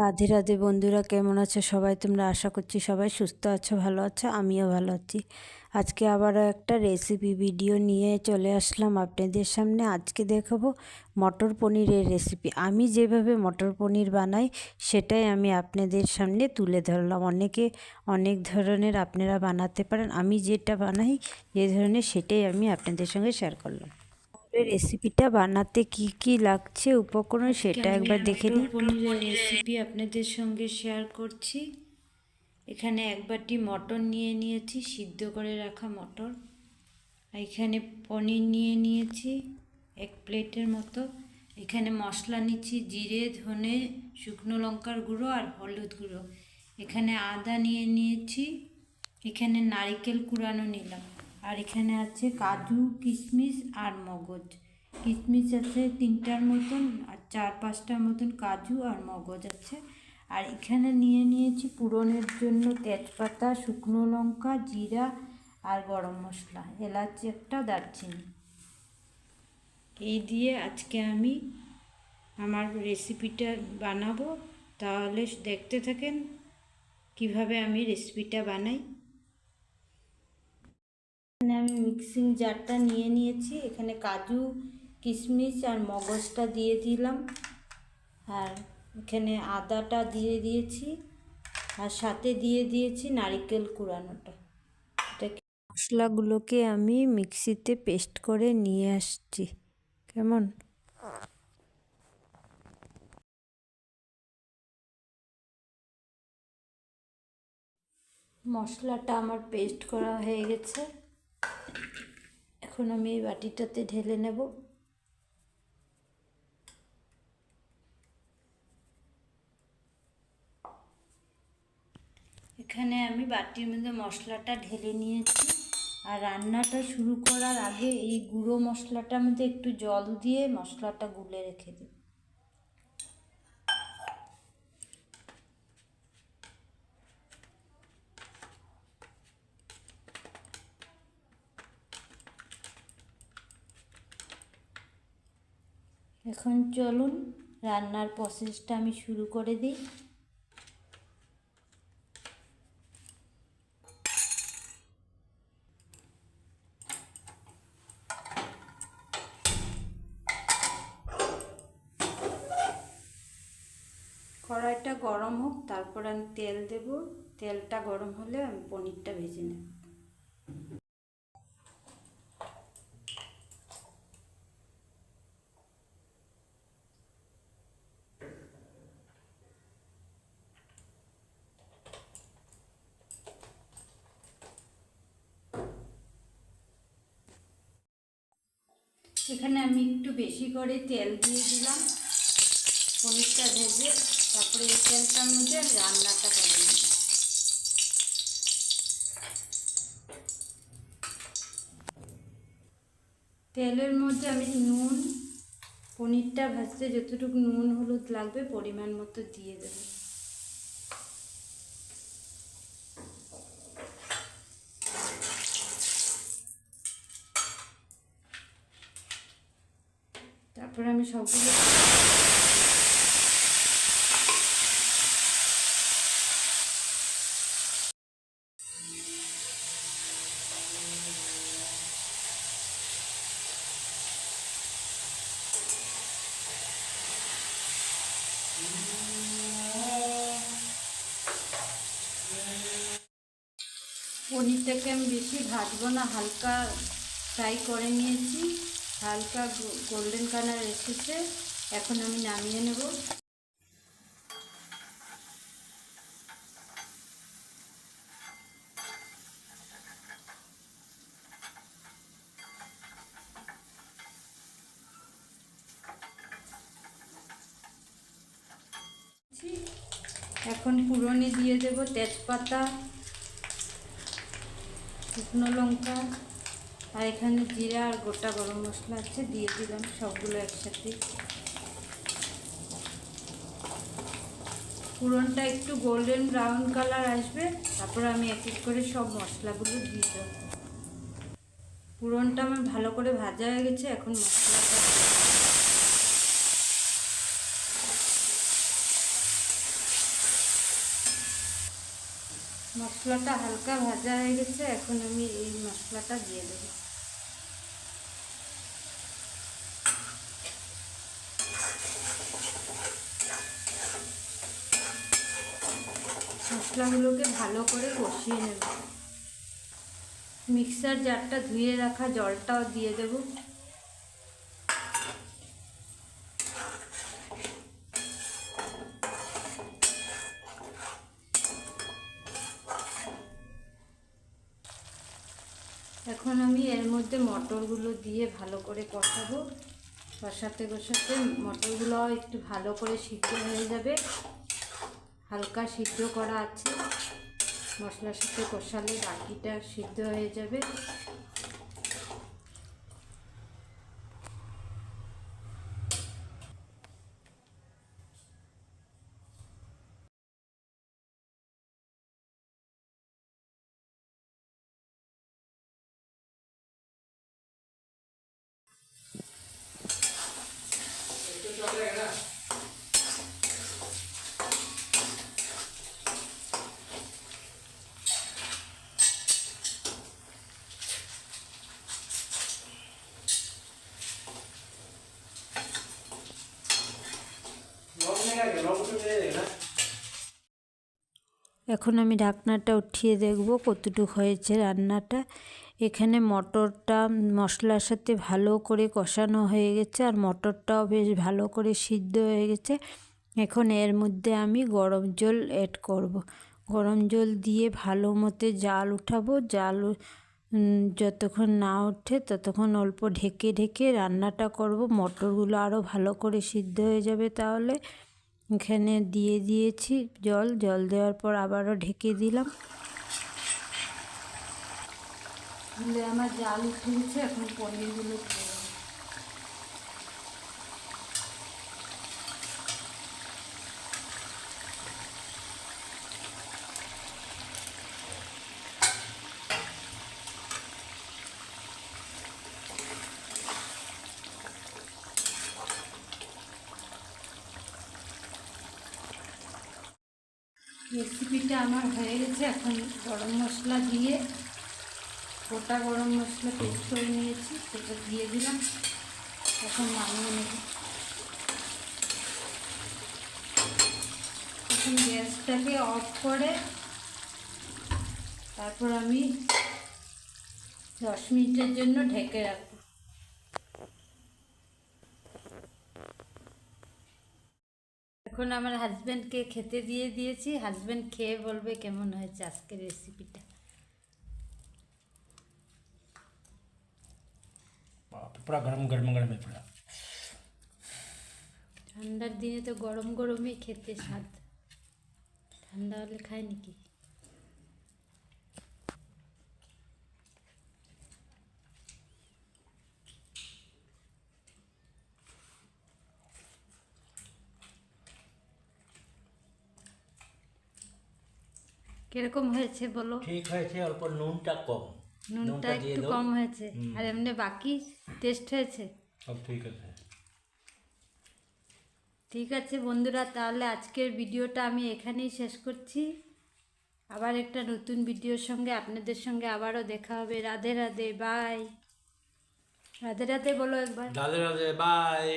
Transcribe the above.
রাধে রাধে বন্ধুরা, কেমন আছো সবাই? তোমরা আশা করছি সবাই সুস্থ আছো, ভালো আছো, আমিও ভালো আছি। আজকে আবারও একটা রেসিপি ভিডিও নিয়ে চলে আসলাম আপনাদের সামনে। আজকে দেখাবো মটর পনিরের রেসিপি আমি যেভাবে মটর পনির বানাই, সেটাই আমি আপনাদের সামনে তুলে ধরলাম। অনেকে অনেক ধরনের আপনারা বানাতে পারেন। আমি যেটা বানাই, যে ধরনের, সেটাই আমি আপনাদের সঙ্গে শেয়ার করলাম। রেসিপিটা বানাতে কি কি লাগছে? উপকরণ সেটা একবার দেখে নিই। পনিরের রেসিপি আপনাদের সঙ্গে শেয়ার করছি? এখানে এক বাটি মটর নিয়ে নিয়েছি সিদ্ধ করে রাখা মটর। আর এখানে পনির নিয়ে নিয়েছি এক প্লেটের মতো। এখানে মশলা নিচ্ছি জিরে ধনে শুকনো লঙ্কার গুঁড়ো আর হলুদ গুঁড়ো। এখানে আদা নিয়ে নিয়েছি এখানে নারিকেল কুড়ানো নিলাম। আর এখানে আছে কাজু কিশমিশ আর মগজ। কিশমিশ আছে তিনটার মতন আর চার পাঁচটার মতন কাজু আর মগজ আছে। আর এখানে নিয়ে নিয়েছি পুরনের জন্য তেজপাতা, শুকনো লঙ্কা, জিরা আর গরম মশলা, এলাচি একটা, দারচিনি। এই দিয়ে আজকে আমি আমার রেসিপিটা বানাবো। তাহলে দেখতে থাকেন কীভাবে আমি রেসিপিটা বানাই। এখানে আমি মিক্সিং জারটা নিয়ে নিয়েছি। এখানে কাজু, কিশমিশ আর মগজটা দিয়ে দিলাম। আর এখানে আদাটা দিয়ে দিয়েছি। আর সাথে দিয়ে দিয়েছি নারিকেল কুড়ানোটা। মশলাগুলোকে আমি মিক্সিতে পেস্ট করে নিয়ে আসছি। কেমন? মশলাটা আমার পেস্ট করা হয়ে গেছে। এখন আমি এই বাটিটাতে ঢেলে নেব। এখানে আমি বাটির মধ্যে মশলাটা ঢেলে নিয়েছি। আর রান্নাটা শুরু করার আগে এই গুঁড়ো মশলাটার মধ্যে একটু জল দিয়ে মশলাটা গুলে রেখে দেব। এখন চলুন রান্নার প্রসেসটা আমি শুরু করে দিই। কড়াইটা গরম হোক, তারপর আমি তেল দেব। তেলটা গরম হলে আমি পনিরটা ভেজে নেব। এখানে আমি একটু বেশি করে তেল দিয়ে দিলাম। পনিরটা ভেজে, তারপরে এই তেলটার মধ্যে রান্নাটা করে নিই তেলের মধ্যে আমি নুন, পনিরটা ভাজতে যতটুকু নুন, হলুদ লাগবে, পরিমাণ মতো দিয়ে দেবো। তারপরে আমি সবগুলো পনিরটাকে আমি বেশি ভাজবো না হালকা ফ্রাই করে নিয়েছি। হালকা গোল্ডেন কালার এসেছে, এখন আমি নামিয়ে নেব। এখন পুরনে দিয়ে দেব তেজপাতা, শুকনো লঙ্কা আর এখানে জিরা আর গোটা গরম মশলা আছে, দিয়ে দিলাম সবগুলো একসাথে। পুরনটা একটু গোল্ডেন ব্রাউন কালার আসবে, তারপর আমি এক এক করে সব মশলাগুলো দিয়ে দেবো। পুরনটা আমার ভালো করে ভাজা হয়ে গেছে, এখন মশলাটা মশলাটা হালকা ভাজা হয়ে গেছে, এখন আমি এই মশলাটা দিয়ে দেবো। মশলাগুলোকে ভালো করে কষিয়ে নেব। মিক্সার জারটা ধুয়ে রাখা জলটাও দিয়ে দেব। এখন আমি এর মধ্যে মটরগুলো দিয়ে ভালো করে কষাবো। কষাতে কষাতে মটরগুলো একটু ভালো করে সিদ্ধ হয়ে যাবে। হালকা সিদ্ধ করা আছে। মশলার সাথে কষালে বাকিটা সিদ্ধ হয়ে যাবে। এখন আমি ঢাকনাটা উঠিয়ে দেখব কতটুকু হয়েছে রান্নাটা। এখানে মটরটা মশলার সাথে ভালো করে কষানো হয়ে গেছে আর মটরটাও বেশ ভালো করে সিদ্ধ হয়ে গেছে। এখন এর মধ্যে আমি গরম জল অ্যাড করব। গরম জল দিয়ে ভালো মতো জাল উঠাবো। জাল যতক্ষণ না ওঠে ততক্ষণ অল্প ঢেকে ঢেকে রান্নাটা করব। মটরগুলো আরও ভালো করে সিদ্ধ হয়ে যাবে তাহলে। এখানে দিয়ে দিয়েছি জল। জল দেওয়ার পর আবারও ঢেকে দিলাম। আমার জাল উঠে গেছে, এখন পনিরগুলো রেসিপিটা আমার হয়ে গেছে। এখন গরম মশলা দিয়ে, গোটা গরম মশলা পেস্ট করে নিয়েছি, সেটা দিয়ে দিলাম। এখন নামিয়ে নেব। এখন গ্যাসটাকে অফ করে, তারপর আমি দশ মিনিটের জন্য ঢেকে রাখব। এখন আমার হাজব্যান্ডকে খেতে দিয়ে দিয়েছি। হাজব্যান্ড খেয়ে বলবে কেমন হয়েছে আজকের রেসিপিটা ঠান্ডার দিনে তো গরম গরমই খেতে স্বাদ। ঠান্ডা হলে খায় নাকি? কীরকম হয়েছে বলো? ঠিক হয়েছে অল্প নুনটা কম। নুনটা একটু কম হয়েছে। আর এমনি বাকি টেস্ট হয়েছে? সব ঠিক আছে। ঠিক আছে বন্ধুরা তাহলে আজকের ভিডিওটা আমি এখানেই শেষ করছি। আবার একটা নতুন ভিডিওর সঙ্গে আপনাদের সঙ্গে আবারও দেখা হবে। রাধে রাধে বাই রাধে রাধে বলো একবার। রাধে রাধে বাই